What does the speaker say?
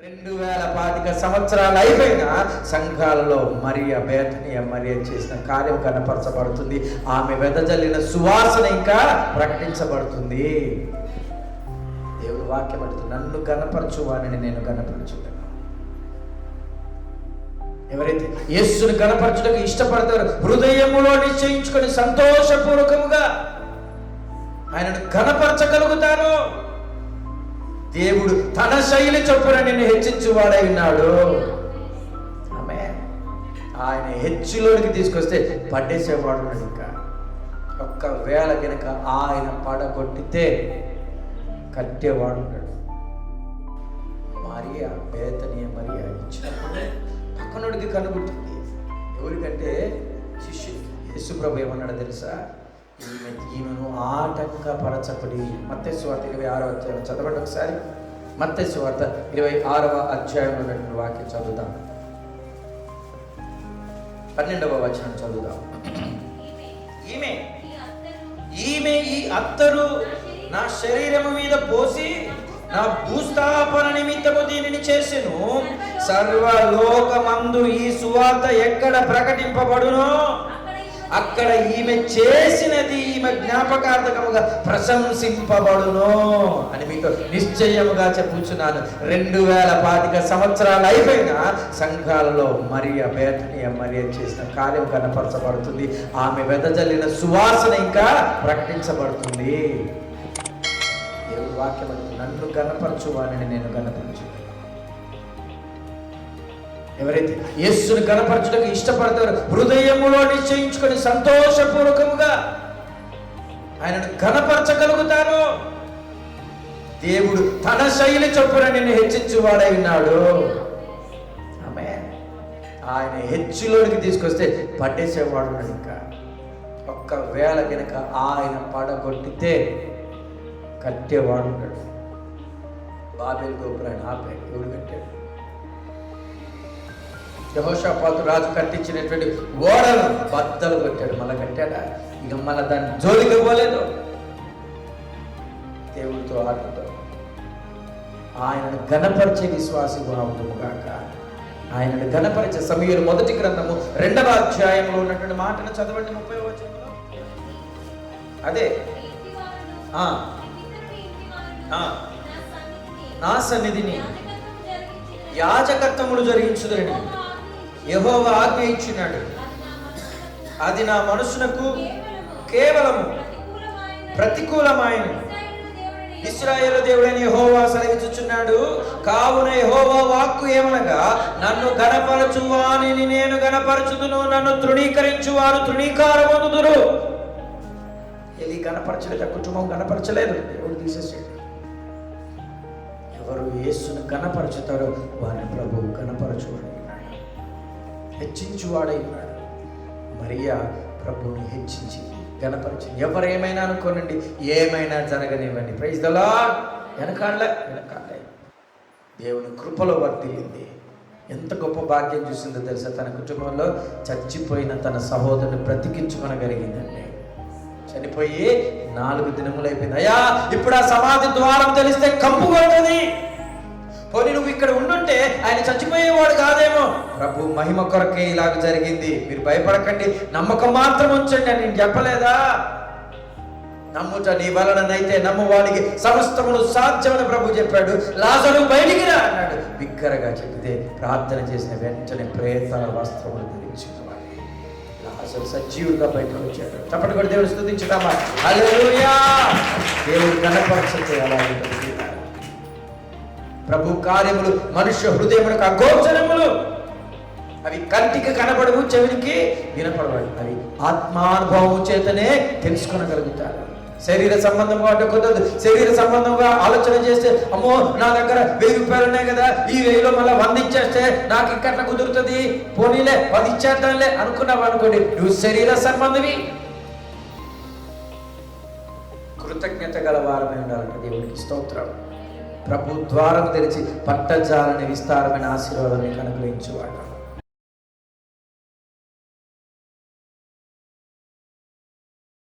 రెండు వేల పాతిక సంవత్సరాలు అయిపోయినా సంఘాలలో మరియ బేతనీయ మరియ చేసిన కార్యం కనపరచబడుతుంది. ఆమె వెదజల్లిన సువాసన ఇంకా ప్రకటించబడుతుంది. దేవుడు వాక్యం పడుతుంది నన్ను గనపరచు నేను కనపరచుతాను ఎవరైతే యేసుని కనపరచుటకు ఇష్టపడతారో హృదయములో నిశ్చయించుకొని సంతోషపూర్వకముగా ఆయనను కనపరచగలుగుతారు దేవుడు తన శైలి చొప్పున నిన్ను హెచ్చించువాడై ఉన్నాడు. ఆమె ఆయన హెచ్చులోనికి తీసుకొస్తే పడ్డేసేవాడు ఉన్నాడు ఇంకా. ఒక్కవేళ కనుక ఆయన పడగొట్టితే కట్టేవాడు ఉన్నాడు. మరియా బేతనీయ మరియా ఇచ్చినప్పుడు పక్కనోడికి కనుగొట్టింది ఎవరికంటే శిష్యుడికి యేసుప్రభు ఏమన్నాడు తెలుసా? ఈమెను ఆటంకపరచకుడి మత్తయి వార్త ఇరవై ఆరవ అధ్యాయం చదవండి ఒకసారి. మత్తయి వార్త ఇరవై ఆరవ అధ్యాయంలో ఉన్నటువంటి వాక్యం చదువుదాం. పన్నెండవ వచనం చదువుదాం. ఈమె ఈమె ఈ అత్తరు నా శరీరము మీద పోసి నా భూస్థాపన నిమిత్తము దీనిని చేసెను. సర్వలోకమందు ఈ సువార్త ఎక్కడ ప్రకటింపబడునో అక్కడ ఈమె చేసినది ఈమె జ్ఞాపకార్థకముగా ప్రశంసింపబడును అని మీకు నిశ్చయముగా చెప్పుచున్నాను. రెండు వేల పాతిక సంవత్సరాలు అయిపోయినా సంఘాలలో మరియ బేతనీయ మరియ చేసిన కార్యం కనపరచబడుతుంది. ఆమె వెదజల్లిన సువాసన ఇంకా ప్రకటించబడుతుంది. దేవుడు వాక్యం నన్ను గనపరచు వారిని నేను కనపరచు ఎవరైతే యేసుని కనపరచడానికి ఇష్టపడతారో హృదయములో నిశ్చయించుకొని సంతోషపూర్వకముగా ఆయనను కనపరచగలుగుతాను దేవుడు తన శైలి చొప్పున నిన్ను హెచ్చించువాడై ఉన్నాడు. ఆమె ఆయన హెచ్చులోనికి తీసుకొస్తే పట్టేసేవాడు ఇంకా. ఒక్కవేళ కనుక ఆయన పడగొట్టితే కట్టేవాడు ఉన్నాడు. బాబేల్ గోపురాన్ని ఆపాడు ఎవడు కట్టాడు? యహోషాపాతు రాజు కట్టించినటువంటి ఓడలు బద్దలు కొట్టాడు. మళ్ళీ కట్టాడా? ఇక మళ్ళీ దాన్ని జోలికి పోలేదు. దేవుడితో ఆటతో ఆయనను గణపరిచే విశ్వాసి గుణవుతుము గాక. ఆయనను గణపరిచే సమయంలో మొదటి గ్రంథము రెండవ అధ్యాయంలో ఉన్నటువంటి మాటను చదవండి ముప్పై వచనంలో. అదే. నా సన్నిధిని. యాజకత్వములు జరిగించుదరని. యహోవ ఆజ్ఞ ఇచ్చినాడు. అది నా మనసునకు కేవలము ప్రతికూలమైన ఇస్రాయేల్ దేవుడైన యహోవా సెలవిచ్చుచున్నాడు. కావున యహోవా వాక్కు ఏమనగా నన్ను గణపరచువాని నేను గణపరచుదును నన్ను తృణీకరించు వారు తృణీకారమొందుదురు ఎలి గణపరచలేదు కుటుంబం గణపరచలేదు దేవుడు తీసేసాడు. ఎవరు యేసును గణపరచుతారో వారిని ప్రభువు గణపరచువాడు హెచ్చించువాడై ఉన్నాడు మరియా ప్రభుని హెచ్చించి గణపరిచి ఎవరు ఏమైనా అనుకోనండి ఏమైనా జరగనివ్వండి. ప్రైజ్ దలా వెనకాడలే వెనకాడలే. దేవుని కృపలో వర్తిల్లింది ఎంత గొప్ప భాగ్యం చూసిందో తెలుసా? తన కుటుంబంలో చచ్చిపోయిన తన సహోదరుని బ్రతికించుకొనగలిగిందండి. చనిపోయి నాలుగు దినములు అయిపోయింది అయ్యా ఇప్పుడు ఆ సమాధి ద్వారం తెలిస్తే కంపు కొడుతుంది. పోనీ నువ్వు ఇక్కడ ఉండుంటే ఆయన చచ్చిపోయేవాడు కాదేమో. ప్రభు మహిమ కొరకే ఇలాగ జరిగింది. మీరు భయపడకండి. నమ్మకం మాత్రం ఉంచండి అని నేను చెప్పలేదా? నమ్ముట నీ వలననైతే నమ్మవాడికి సమస్తమును సాధ్యమని ప్రభు చెప్పాడు. లాజరు బయటికి రా అన్నాడు. బిగ్గరగా చెప్తే ప్రార్థన చేసిన వెంటనే ప్రేతల వస్త్రములు ధరించిన లాజరు సజీవుగా బయటకు వచ్చాడు. చప్పటి కూడా దేవుడు స్థుతించుదామా? అలెలుయా దేవుడు కనపరచతే అలా ఉంటుంది ప్రభు కార్యములు మనుష్య హృదయములకు అగోచరములు. అవి కంటికి కనపడవు చెవికి వినపడవు అవి ఆత్మానుభవము చేతనే తెలుసుకొనగలుగుతారు. శరీర సంబంధంగా అంటే కుదరదు. శరీర సంబంధంగా ఆలోచన చేస్తే అమ్మో నా దగ్గర వెయ్యి రూపాయలు ఉన్నాయి కదా ఈ వెయ్యిలో మళ్ళీ వంద ఇచ్చేస్తే నాకు ఇంకట్లా కుదురుతుంది? పోనీలే పది ఇచ్చేద్దాంలే అనుకున్నావు అనుకోండి నువ్వు శరీర సంబంధవి. కృతజ్ఞత గల వారమై ఉండాలంటే దేవునికి స్తోత్రం. ప్రభు ద్వారం తెరిచి పట్టజాలని విస్తారమైన ఆశీర్వాదాన్ని అనుగ్రహించువాడు